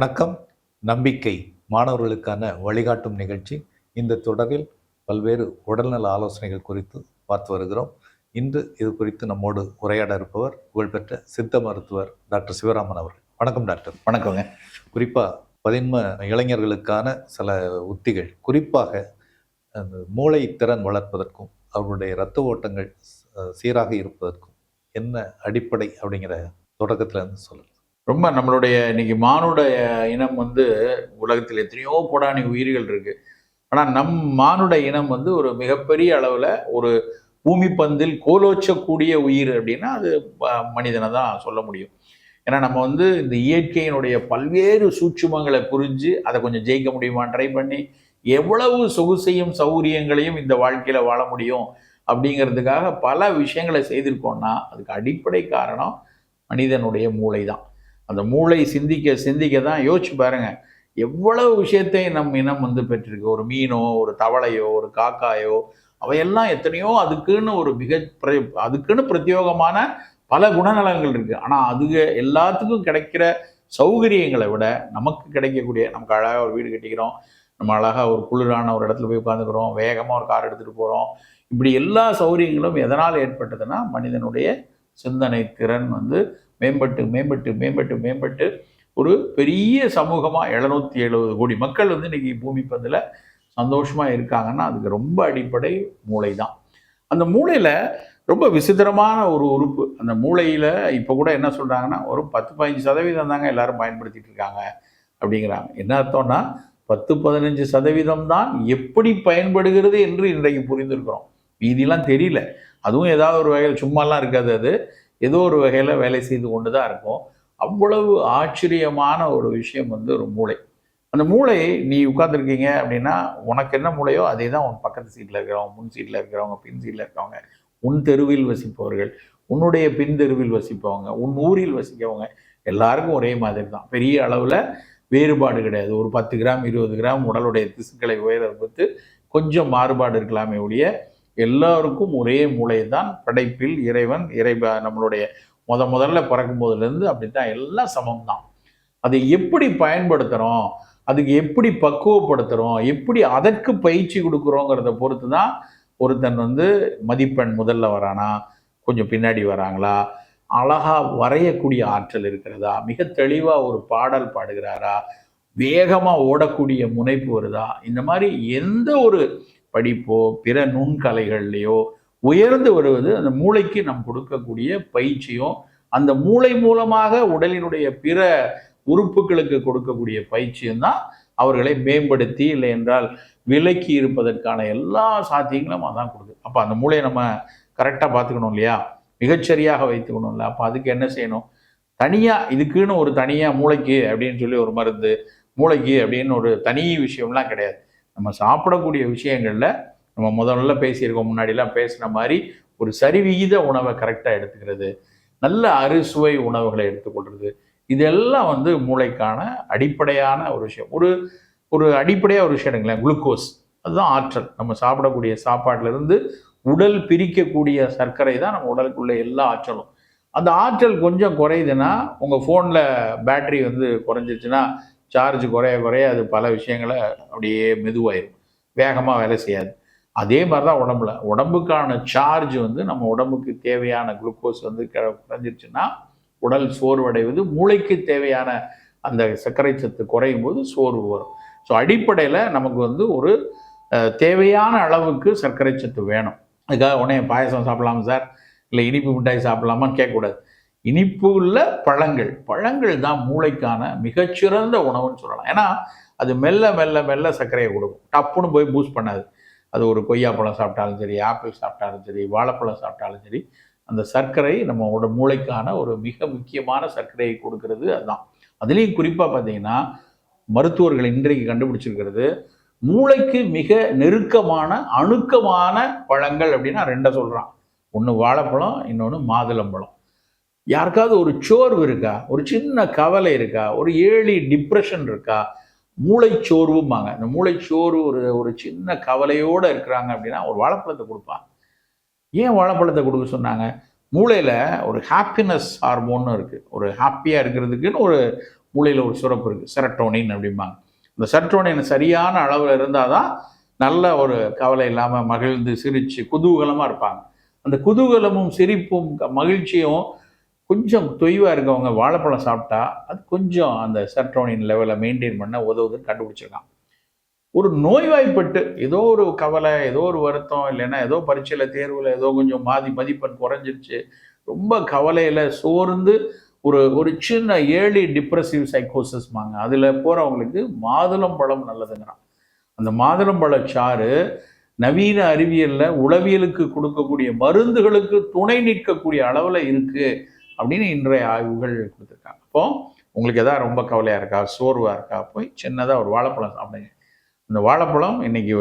வணக்கம். நம்பிக்கை மாணவர்களுக்கான வழிகாட்டும் நிகழ்ச்சி. இந்த தொடரில் பல்வேறு உடல்நல ஆலோசனைகள் குறித்து பார்த்து வருகிறோம். இன்று இது குறித்து நம்மோடு உரையாட இருப்பவர் புகழ்பெற்ற சித்த மருத்துவர் டாக்டர் சிவராமன் அவர்கள். வணக்கம் டாக்டர். வணக்கங்க. குறிப்பாக பதின்ம இளைஞர்களுக்கான சில உத்திகள். குறிப்பாக அந்த மூளை திறன் வளர்ப்பதற்கும் அவர்களுடைய இரத்த ஓட்டங்கள் சீராக இருப்பதற்கும் என்ன அடிப்படை அப்படிங்கிற தொடக்கத்துல இருந்து சொல்லுங்க. ரொம்ப நம்மளுடைய இன்னைக்கு மானுட இனம் வந்து உலகத்தில் எத்தனையோ கோடானி உயிர்கள் இருக்கு. ஆனால் நம் மானுட இனம் வந்து ஒரு மிகப்பெரிய அளவில் ஒரு பூமி பந்தில் கோலோச்சக்கூடிய உயிர் அப்படின்னா அது மனிதனை தான் சொல்ல முடியும். ஏன்னா நம்ம வந்து இந்த இயற்கையினுடைய பல்வேறு சூட்சுமங்களை புரிஞ்சு அதை கொஞ்சம் ஜெயிக்க முடியுமான்னு ட்ரை பண்ணி எவ்வளவு சொகுசையும் சௌகரியங்களையும் இந்த வாழ்க்கையில் வாழ முடியும் அப்படிங்கிறதுக்காக பல விஷயங்களை செய்திருக்கோம்னா அதுக்கு அடிப்படை காரணம் மனிதனுடைய மூளை தான் அந்த மூளை சிந்திக்க சிந்திக்க தான் யோசிச்சு பாருங்கள் எவ்வளவு விஷயத்தை நம் இனம் வந்து பெற்றிருக்கு. ஒரு மீனோ ஒரு தவளையோ ஒரு காக்காயோ அவையெல்லாம் எத்தனையோ அதுக்குன்னு ஒரு மிக அதுக்குன்னு பிரத்யோகமான பல குணநலங்கள் இருக்குது ஆனால் அதுக எல்லாத்துக்கும் கிடைக்கிற சௌகரியங்களை விட நமக்கு கிடைக்கக்கூடிய நமக்கு அழகாக ஒரு வீடு கட்டிக்கிறோம். நம்ம அழகாக ஒரு குளிரான ஒரு இடத்துல போய் உட்காந்துக்கிறோம் வேகமாக ஒரு கார் எடுத்துகிட்டு போகிறோம் இப்படி எல்லா சௌகரியங்களும் எதனால் ஏற்பட்டதுன்னா மனிதனுடைய சிந்தனை திறன் வந்து மேம்பட்டு மேம்பட்டு மேம்பட்டு மேம்பட்டு ஒரு பெரிய சமூகமாக எழுநூற்றி எழுபது கோடி மக்கள் வந்து இன்றைக்கி பூமி பந்தில் சந்தோஷமாக இருக்காங்கன்னா அதுக்கு ரொம்ப அடிப்படை மூளை தான் அந்த மூளையில் ரொம்ப விசித்திரமான ஒரு உறுப்பு. அந்த மூளையில் இப்போ கூட என்ன சொல்கிறாங்கன்னா ஒரு பத்து பதினஞ்சு சதவீதம் தாங்க எல்லோரும் பயன்படுத்திட்டு இருக்காங்க அப்படிங்கிறாங்க. என்ன அர்த்தம்னா பத்து பதினஞ்சு சதவீதம் தான் எப்படி பயன்படுகிறது என்று இன்றைக்கு புரிந்திருக்கிறோம். மீதிலாம் தெரியல. அதுவும் ஏதாவது ஒரு வகையில் சும்மாலாம் இருக்காது அது. ஏதோ ஒரு வகையில் வேலை செய்து கொண்டு தான் இருக்கும். அவ்வளவு ஆச்சரியமான ஒரு விஷயம் வந்து ஒரு மூளை. அந்த மூளை நீ உட்காந்துருக்கீங்க அப்படின்னா உனக்கு என்ன மூளையோ அதே தான் உன் பக்கத்து சீட்டில் இருக்கிறவங்க முன் சீட்டில் இருக்கிறவங்க பின் சீட்டில் இருக்கிறவங்க. உன் தெருவில் வசிப்பவர்கள் உன்னுடைய பின் தெருவில் வசிப்பவங்க உன் ஊரில் வசிக்கவங்க எல்லாருக்கும் ஒரே மாதிரி தான் பெரிய அளவில் வேறுபாடு கிடையாது. ஒரு பத்து கிராம் இருபது கிராம் உடலுடைய திசுக்களை உயர பொறுத்து கொஞ்சம் மாறுபாடு இருக்கலாமே ஒழிய எல்லாருக்கும் ஒரே மூளை தான் படைப்பில் இறைவன் இறைவ நம்மளுடைய முத முதல்ல பிறக்கும் போதுலேருந்து அப்படி தான் எல்லாம் சமம் தான் அதை எப்படி பயன்படுத்துகிறோம் அதுக்கு எப்படி பக்குவப்படுத்துகிறோம் எப்படி அதற்கு பயிற்சி கொடுக்குறோங்கிறத பொறுத்து தான் ஒருத்தன் வந்து மதிப்பெண் முதல்ல வரானா? கொஞ்சம் பின்னாடி வராங்களா? அழகாக வரையக்கூடிய ஆற்றல் இருக்கிறதா? மிக தெளிவாக ஒரு பாடல் பாடுகிறாரா? வேகமாக ஓடக்கூடிய முனைப்பு வருதா? இந்த மாதிரி எந்த ஒரு படிப்போ பிற நுண்கலைகள்லையோ உயர்ந்து வருவது அந்த மூளைக்கு நாம் கொடுக்கக்கூடிய பயிற்சியும் அந்த மூளை மூலமாக உடலினுடைய பிற உறுப்புகளுக்கு கொடுக்கக்கூடிய பயிற்சியும் தான் அவர்களை மேம்படுத்தி இல்லை என்றால் விலக்கி இருப்பதற்கான எல்லா சாத்தியங்களும் அதான் கொடுக்குது. அப்போ அந்த மூளையை நம்ம கரெக்டாக பார்த்துக்கணும் இல்லையா? மிகச்சரியாக வைத்துக்கணும் இல்லை. அப்போ அதுக்கு என்ன செய்யணும்? தனியாக இதுக்குன்னு ஒரு தனியாக மூளைக்கு அப்படின்னு சொல்லி ஒரு மருந்து மூளைக்கு அப்படின்னு ஒரு தனி விஷயம்லாம் கிடையாது. நம்ம சாப்பிடக்கூடிய விஷயங்களில் நம்ம முதல்ல பேசியிருக்கோம் முன்னாடிலாம் பேசின மாதிரி ஒரு சரிவிகித உணவை கரெக்டாக எடுத்துக்கிறது நல்ல அறுசுவை உணவுகளை எடுத்துக்கொள்வது இதெல்லாம் வந்து மூளைக்கான அடிப்படையான ஒரு விஷயம். ஒரு ஒரு அடிப்படையாக ஒரு விஷயம் எடுங்களேன் குளுக்கோஸ். அதுதான் ஆற்றல். நம்ம சாப்பிடக்கூடிய சாப்பாட்டிலிருந்து உடல் பிரிக்கக்கூடிய சர்க்கரை தான் நம்ம உடலுக்குள்ள எல்லா ஆற்றலும். அந்த ஆற்றல் கொஞ்சம் குறையுதுன்னா உங்கள் ஃபோனில் பேட்டரி வந்து குறைஞ்சிருச்சுன்னா சார்ஜ் குறைய குறைய அது பல விஷயங்களை அப்படியே மெதுவாயிடும் வேகமாக வேலை செய்யாது. அதே மாதிரி தான் உடம்புல. உடம்புக்கான சார்ஜ் வந்து நம்ம உடம்புக்கு தேவையான குளுக்கோஸ் வந்து க- குறைஞ்சிருச்சுன்னா உடல் சோர்வடைவது மூளைக்கு தேவையான அந்த சர்க்கரை சத்து குறையும் போது சோர்வு வரும். ஸோ அடிப்படையில் நமக்கு வந்து ஒரு தேவையான அளவுக்கு சர்க்கரை சத்து வேணும். அதுக்காக உடனே பாயசம் சாப்பிடலாமா சார்? இல்லை இனிப்பு மிட்டாய் சாப்பிடலாமான்னு கேட்கக்கூடாது. இனிப்பு உள்ள பழங்கள். பழங்கள் தான் மூளைக்கான மிகச்சிறந்த உணவுன்னு சொல்லலாம். ஏன்னா அது மெல்ல மெல்ல மெல்ல சர்க்கரையை கொடுக்கும். டப்புன்னு போய் பூஸ்ட் பண்ணாது. அது ஒரு கொய்யாப்பழம் சாப்பிட்டாலும் சரி ஆப்பிள் சாப்பிட்டாலும் சரி வாழைப்பழம் சாப்பிட்டாலும் சரி அந்த சர்க்கரை நம்மளோட மூளைக்கான ஒரு மிக முக்கியமான சர்க்கரையை கொடுக்கறது அதுதான். அதுலேயும் குறிப்பாக பார்த்தீங்கன்னா மருத்துவர்கள் இன்றைக்கு கண்டுபிடிச்சிருக்கிறது மூளைக்கு மிக நெருக்கமான அணுக்கமான பழங்கள் அப்படின்னா ரெண்டை சொல்கிறான் ஒன்று வாழைப்பழம் இன்னொன்று மாதுளம்பழம். யாருக்காவது ஒரு சோர்வு இருக்கா? ஒரு சின்ன கவலை இருக்கா? ஒரு ஏழி டிப்ரெஷன் இருக்கா? மூளைச்சோர்வும்பாங்க. இந்த மூளைச்சோர்வு ஒரு ஒரு சின்ன கவலையோடு இருக்கிறாங்க அப்படின்னா ஒரு வாழைப்பழத்தை கொடுப்பாங்க. ஏன் வாழைப்பழத்தை கொடுக்க சொன்னாங்க? மூளையில் ஒரு ஹாப்பினஸ் ஹார்மோன்னு இருக்குது ஒரு ஹாப்பியாக இருக்கிறதுக்குன்னு ஒரு மூளையில் ஒரு சுரப்பு இருக்குது செரட்டோனின் அப்படிம்பாங்க. இந்த செரட்டோனின் சரியான அளவில் இருந்தால் தான் நல்ல ஒரு கவலை இல்லாமல் மகிழ்ந்து சிரித்து குதூகலமாக இருப்பாங்க. அந்த குதூகலமும் சிரிப்பும் மகிழ்ச்சியும் கொஞ்சம் தொய்வாக இருக்கவங்க வாழைப்பழம் சாப்பிட்டா அது கொஞ்சம் அந்த செரட்டோனின் லெவலை மெயின்டைன் பண்ண உதவுதுன்னு கண்டுபிடிச்சிருக்கான். ஒரு நோய்வாய்ப்பட்டு ஏதோ ஒரு கவலை ஏதோ ஒரு வருத்தம் இல்லைன்னா ஏதோ பரீட்சையில் தேர்வில் ஏதோ கொஞ்சம் மாதி மதிப்பெண் குறைஞ்சிருச்சு ரொம்ப கவலையில் சோர்ந்து ஒரு ஒரு சின்ன ஏர்லி டிப்ரெசிவ் சைக்கோசிஸ்மாங்க அதில் போகிறவங்களுக்கு மாதுளம்பழம் நல்லதுங்கிறான். அந்த மாதுளம்பழ சாறு நவீன அறிவியலில் உளவியலுக்கு கொடுக்கக்கூடிய மருந்துகளுக்கு துணை நிற்கக்கூடிய அளவில் இருக்குது அப்படின்னு இன்றைய ஆய்வுகள் கொடுத்துருக்காங்க. அப்போ உங்களுக்கு எதாவது ரொம்ப கவலையாக இருக்கா சோர்வாக இருக்கா போய் சின்னதாக ஒரு வாழைப்பழம் சாப்பிடுங்க. இந்த வாழைப்பழம் இன்றைக்கி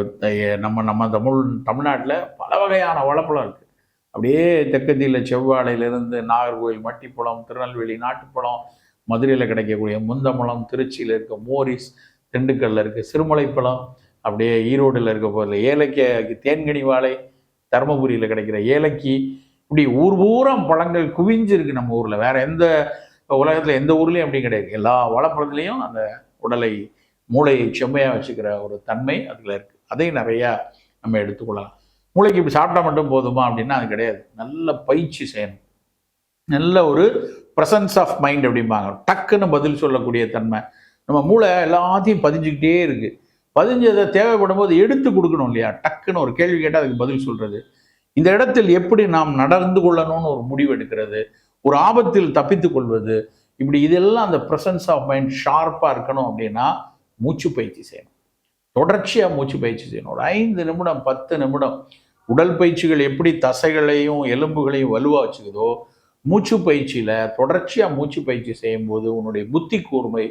நம்ம நம்ம தமிழ் தமிழ்நாட்டில் பல வகையான வாழைப்பழம் இருக்குது அப்படியே தெற்கத்தியில் செவ்வாழையிலிருந்து நாகர்கோவில் மட்டிப்பழம் திருநெல்வேலி நாட்டுப்பழம் மதுரையில் கிடைக்கக்கூடிய முந்தம்பழம் திருச்சியில் இருக்க மோரிஸ் திண்டுக்கல்லில் இருக்க சிறுமலைப்பழம் அப்படியே ஈரோடில் இருக்க போதில் ஏலக்காய் தேன்கனி வாழை தருமபுரியில் கிடைக்கிற ஏலக்கி இப்படி ஊர் பூரம் பழங்கள் குவிஞ்சிருக்கு நம்ம ஊரில். வேற எந்த உலகத்தில் எந்த ஊர்லேயும் அப்படி கிடையாது. எல்லா வாழைப்பழத்துலேயும் அந்த உடலை மூளையை செம்மையாக வச்சுக்கிற ஒரு தன்மை அதில் இருக்குது அதையும் நிறையா நம்ம எடுத்துக்கொள்ளலாம். மூளைக்கு இப்படி சாப்பிட்டா மட்டும் போதுமா அப்படின்னா அது கிடையாது. நல்ல பயிற்சி செய்யணும். நல்ல ஒரு ப்ரெசன்ஸ் ஆஃப் மைண்ட் அப்படிம்பாங்க. டக்குன்னு பதில் சொல்லக்கூடிய தன்மை. நம்ம மூளை எல்லாத்தையும் பதிஞ்சுக்கிட்டே இருக்குது பதிஞ்சதை தேவைப்படும் போது எடுத்து கொடுக்கணும் இல்லையா? டக்குன்னு ஒரு கேள்வி கேட்டால் அதுக்கு பதில் சொல்கிறது இந்த இடத்தில் எப்படி நாம் நடந்து கொள்ளணும்னு ஒரு முடிவு எடுக்கிறது ஒரு ஆபத்தில் தப்பித்து கொள்வது இப்படி இதெல்லாம் அந்த ப்ரெசன்ஸ் ஆஃப் மைண்ட் ஷார்ப்பாக இருக்கணும் அப்படின்னா மூச்சு பயிற்சி செய்யணும். தொடர்ச்சியாக மூச்சு பயிற்சி செய்யணும். ஒரு ஐந்து நிமிடம் பத்து நிமிடம் உடல் பயிற்சிகள் எப்படி தசைகளையும் எலும்புகளையும் வலுவாக வச்சுக்குதோ மூச்சு பயிற்சியில் தொடர்ச்சியாக மூச்சு பயிற்சி செய்யும்போது உன்னுடைய புத்தி கூர்மை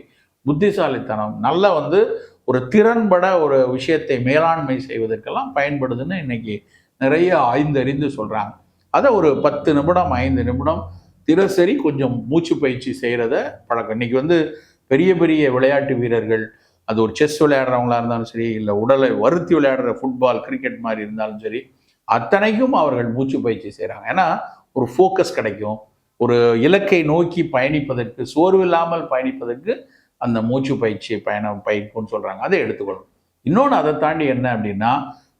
புத்திசாலித்தனம் நல்லா வந்து ஒரு திறன்பட ஒரு விஷயத்தை மேலாண்மை செய்வதற்கெல்லாம் பயன்படுதுன்னு இன்னைக்கு நிறைய ஆய்ந்தறிந்து சொல்கிறாங்க அதை ஒரு பத்து நிமிடம் ஐந்து நிமிடம் தினசரி கொஞ்சம் மூச்சு பயிற்சி செய்கிறத பழக்கம். இன்றைக்கி வந்து பெரிய பெரிய விளையாட்டு வீரர்கள் அது ஒரு செஸ் விளையாடுறவங்களா இருந்தாலும் சரி இல்லை உடலை வருத்தி விளையாடுற ஃபுட்பால் கிரிக்கெட் மாதிரி இருந்தாலும் சரி அத்தனைக்கும் அவர்கள் மூச்சு பயிற்சி செய்கிறாங்க ஏன்னா ஒரு ஃபோக்கஸ் கிடைக்கும். ஒரு இலக்கை நோக்கி பயணிப்பதற்கு சோர்வு இல்லாமல் பயணிப்பதற்கு அந்த மூச்சு பயிற்சி பயணம் பயிர்ப்புன்னு சொல்கிறாங்க அதை எடுத்துக்கொள்ளும். இன்னொன்று அதை தாண்டி என்ன அப்படின்னா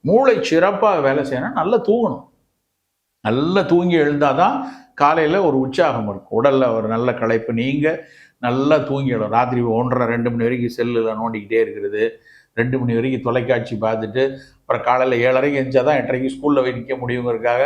மூளை சிறப்பாக வேலை செய்யணும் நல்லா தூங்கணும். நல்லா தூங்கி எழுந்தாதான் காலையில் ஒரு உற்சாகம் இருக்கும் உடலில் ஒரு நல்ல களைப்பு நீங்க நல்லா தூங்கிடும் ராத்திரி ஒன்றரை ரெண்டு மணி வரைக்கும் செல்லில் நோண்டிக்கிட்டே இருக்கிறது. ரெண்டு மணி வரைக்கும் தொலைக்காட்சி பார்த்துட்டு அப்புறம் காலையில் ஏழரைக்கு எழுந்தா தான் எட்டரைக்கு ஸ்கூலில் போய் நிற்க முடியுங்கிறதுக்காக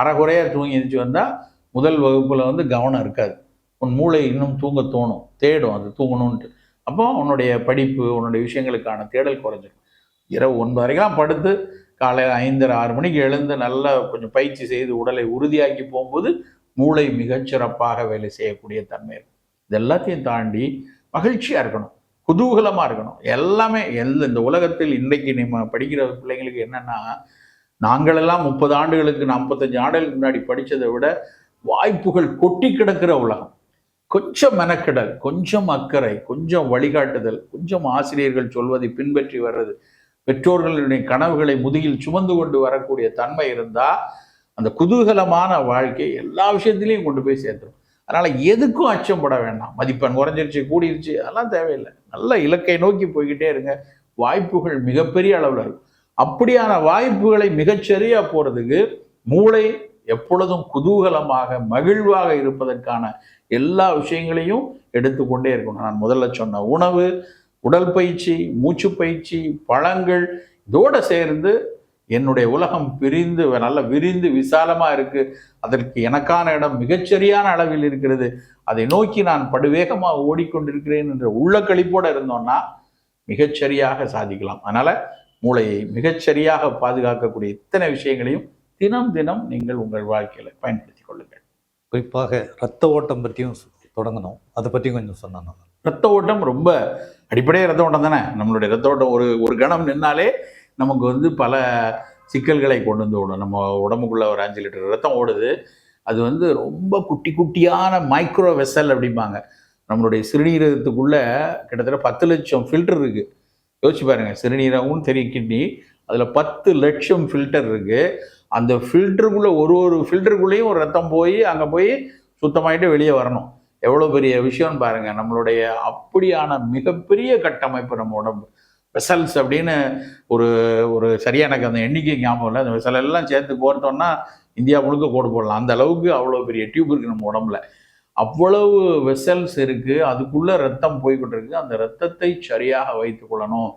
அறகுறையாக தூங்கி எழுந்துச்சு வந்தால் முதல் வகுப்பில் வந்து கவனம் இருக்காது. உன் மூளை இன்னும் தூங்க தோணும். தேடும் அது தூங்கணும்ன்ட்டு. அப்போ உன்னுடைய படிப்பு உன்னுடைய விஷயங்களுக்கான தேடல் குறைஞ்சிடும் இரவு ஒன்பது வரைக்கும் படுத்து காலையில் ஐந்தரை ஆறு மணிக்கு எழுந்து நல்லா கொஞ்சம் பயிற்சி செய்து உடலை உறுதியாக்கி போகும்போது மூளை மிகச்சிறப்பாக வேலை செய்யக்கூடிய தன்மை இருக்கும். இது எல்லாத்தையும் தாண்டி மகிழ்ச்சியாக இருக்கணும் குதூகலமாக இருக்கணும். எல்லாமே எந்த இந்த உலகத்தில் இன்றைக்கு நம்ம படிக்கிற பிள்ளைங்களுக்கு என்னென்னா நாங்களெல்லாம் முப்பது ஆண்டுகளுக்கு நாற்பத்தஞ்சு ஆண்டுகளுக்கு முன்னாடி படித்ததை விட வாய்ப்புகள் கொட்டி கிடக்கிற உலகம். கொஞ்சம் மெனக்கெடல் கொஞ்சம் அக்கறை கொஞ்சம் வழிகாட்டுதல் கொஞ்சம் ஆசிரியர்கள் சொல்வதை பின்பற்றி வர்றது பெற்றோர்களுடைய கனவுகளை முதுகில் சுமந்து கொண்டு வரக்கூடிய தன்மை இருந்தால் அந்த குதூகலமான வாழ்க்கை எல்லா விஷயத்திலையும் கொண்டு போய் சேர்த்துடும் அதனால் எதுக்கும் அச்சப்பட வேண்டாம். மதிப்பெண் குறைஞ்சிருச்சு கூடிருச்சு அதெல்லாம் தேவையில்லை. நல்ல இலக்கை நோக்கி போய்கிட்டே இருங்க. வாய்ப்புகள் மிகப்பெரிய அளவில் இருக்கும். அப்படியான வாய்ப்புகளை மிகச்சரியாக போகிறதுக்கு மூளை எப்பொழுதும் குதூகலமாக மகிழ்வாக இருப்பதற்கான எல்லா விஷயங்களையும் எடுத்துக்கொண்டே இருக்கணும். நான் முதல்ல சொன்ன உணவு உடல் பயிற்சி மூச்சு பயிற்சி பழங்கள் இதோடு சேர்ந்து என்னுடைய உலகம் பிரிந்து நல்ல விரிந்து விசாலமாக இருக்குது அதற்கு எனக்கான இடம் மிகச்சரியான அளவில் இருக்கிறது. அதை நோக்கி நான் படுவேகமாக ஓடிக்கொண்டிருக்கிறேன் என்ற உள்ள கழிப்போடு இருந்தோம்னா மிகச்சரியாக சாதிக்கலாம். அதனால் மூளையை மிகச்சரியாக பாதுகாக்கக்கூடிய இத்தனை விஷயங்களையும் தினம் தினம் நீங்கள் உங்கள் வாழ்க்கையில் பயன்படுத்தி கொள்ளுங்கள். குறிப்பாக இரத்த ஓட்டம் பற்றியும் தொடங்கணும். அதை பற்றியும் கொஞ்சம் சொன்னோம் ரத்த ஓட்டம் ரொம்ப அடிப்படையே ரத்த ஓட்டம் தானே? நம்மளுடைய ரத்த ஓட்டம் ஒரு ஒரு கணம் நின்னாலே நமக்கு வந்து பல சிக்கல்களை கொண்டு வந்து விடும். நம்ம உடம்புக்குள்ள ஒரு அஞ்சு லிட்டர் ரத்தம் ஓடுது. அது வந்து ரொம்ப குட்டி குட்டியான மைக்ரோ வெசல் அப்படிம்பாங்க. நம்மளுடைய சிறுநீரகத்துக்குள்ளே கிட்டத்தட்ட பத்து லட்சம் ஃபில்டர் இருக்குது யோசிச்சு பாருங்க சிறுநீரகமும் தெரியும் கிட்னி அதில் பத்து லட்சம் ஃபில்டர் இருக்குது அந்த ஃபில்டருக்குள்ளே ஒரு ஒரு ஃபில்டருக்குள்ளேயும் ஒரு ரத்தம் போய் அங்கே போய் சுத்தமாயிட்டு வெளியே வரணும். எவ்வளோ பெரிய விஷயம்னு பாருங்கள் நம்மளுடைய அப்படியான மிகப்பெரிய கட்டமைப்பு நம்ம உடம்பு. வெசல்ஸ் அப்படின்னு ஒரு ஒரு சரியா எனக்கு அந்த எண்ணிக்கை ஞாபகம் இல்லை. அந்த வெசல் எல்லாம் சேர்த்து கோர்த்தோம்னா இந்தியா முழுக்க கோடு போடலாம். அந்த அளவுக்கு அவ்வளோ பெரிய டியூப் இருக்குது நம்ம உடம்புல. அவ்வளவு வெசல்ஸ் இருக்குது அதுக்குள்ளே ரத்தம் போய்கிட்டு இருக்குது அந்த ரத்தத்தை சரியாக வைத்து கொள்ளணும்.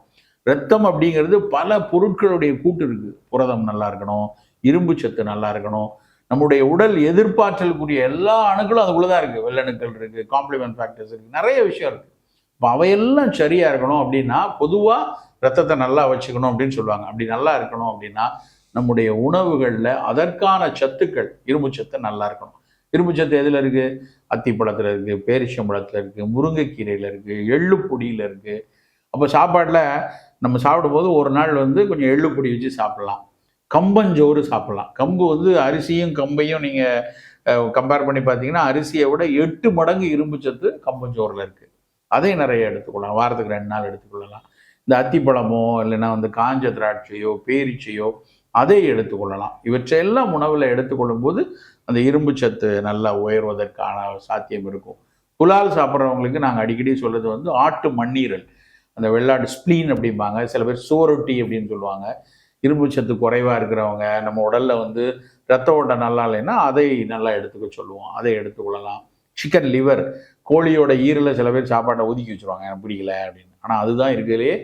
ரத்தம் அப்படிங்கிறது பல பொருட்களுடைய கூட்டு இருக்குது புரதம் நல்லா இருக்கணும். இரும்பு சத்து நல்லா இருக்கணும். நம்முடைய உடல் எதிர்பார்த்தலுக்குரிய எல்லா அணுக்களும் அதுக்குள்ளதான் இருக்குது வெள்ளணுக்கள் இருக்குது காம்ப்ளிமெண்ட் ஃபேக்டர்ஸ் இருக்குது நிறைய விஷயம் இருக்குது இப்போ அவையெல்லாம் சரியாக இருக்கணும் அப்படின்னா பொதுவாக ரத்தத்தை நல்லா வச்சுக்கணும் அப்படின்னு சொல்லுவாங்க. அப்படி நல்லா இருக்கணும் அப்படின்னா நம்முடைய உணவுகளில் அதற்கான சத்துக்கள் இரும்பு சத்து நல்லா இருக்கணும். இரும்பு சத்து எதில் இருக்கு? அத்திப்பழத்தில் இருக்குது பேரிச்சம்பழத்தில் இருக்குது முருங்கைக்கீரையில் இருக்குது எள்ளுப்பொடியில் இருக்குது அப்போ சாப்பாட்டில் நம்ம சாப்பிடும்போது ஒரு நாள் வந்து கொஞ்சம் எள்ளுப்பொடி வச்சு சாப்பிட்லாம். கம்பஞ்சோறு சாப்பிடலாம். கம்பு வந்து அரிசியும் கம்பையும் நீங்கள் கம்பேர் பண்ணி பார்த்தீங்கன்னா அரிசியை விட எட்டு மடங்கு இரும்பு சத்து கம்பஞ்சோறில் இருக்குது அதை நிறைய எடுத்துக்கொள்ளலாம். வாரத்துக்கு ரெண்டு நாள் எடுத்துக்கொள்ளலாம். இந்த அத்திப்பழமோ இல்லைன்னா வந்து காஞ்ச திராட்சையோ பேரிச்சையோ அதை எடுத்துக்கொள்ளலாம். இவற்றையெல்லாம் உணவில் எடுத்துக்கொள்ளும் போது அந்த இரும்பு சத்து நல்லா உயர்வதற்கான சாத்தியம் இருக்கும். புலால் சாப்பிட்றவங்களுக்கு நாங்கள் அடிக்கடி சொல்கிறது வந்து ஆட்டு மண்ணீரல். அந்த வெள்ளாட்டு ஸ்ப்ளீன் அப்படிம்பாங்க. சில பேர் சோரொட்டி அப்படின்னு சொல்லுவாங்க. இரும்பு சத்து குறைவாக இருக்கிறவங்க நம்ம உடலில் வந்து ரத்த ஓட்டம் நல்லா இல்லைன்னா அதை நல்லா எடுத்துக்க சொல்லுவோம். அதை எடுத்துக்கொள்ளலாம் சிக்கன் லிவர் கோழியோட ஈரில் சில பேர் சாப்பாட்டை ஒதுக்கி வச்சுருவாங்க. எனக்கு பிடிக்கல அப்படின்னு. ஆனால் அதுதான் இருக்கிறதுலே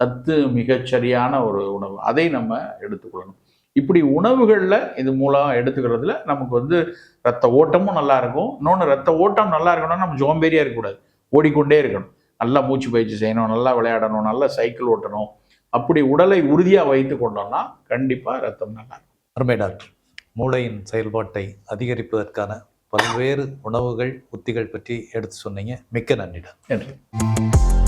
சத்து மிகச்சரியான ஒரு உணவு. அதை நம்ம எடுத்துக்கொள்ளணும் இப்படி உணவுகளில் இது மூலம் எடுத்துக்கிறதுல நமக்கு வந்து ரத்த ஓட்டமும் நல்லா இருக்கும். இன்னொன்று ரத்த ஓட்டம் நல்லா இருக்கணும்னா நம்ம ஜோம்பேரியாக இருக்கக்கூடாது. ஓடிக்கொண்டே இருக்கணும். நல்லா மூச்சு பயிற்சி செய்யணும் நல்லா விளையாடணும் நல்லா சைக்கிள் ஓட்டணும். அப்படி உடலை உறுதியாக வைத்து கொண்டோம்னா கண்டிப்பாக ரத்தம் நல்லா இருக்கும். அருமை டாக்டர். மூளையின் செயல்பாட்டை அதிகரிப்பதற்கான பல்வேறு உணவுகள் உத்திகள் பற்றி எடுத்து சொன்னீங்க. மிக்க நன்றி டாக்டர். நன்றி.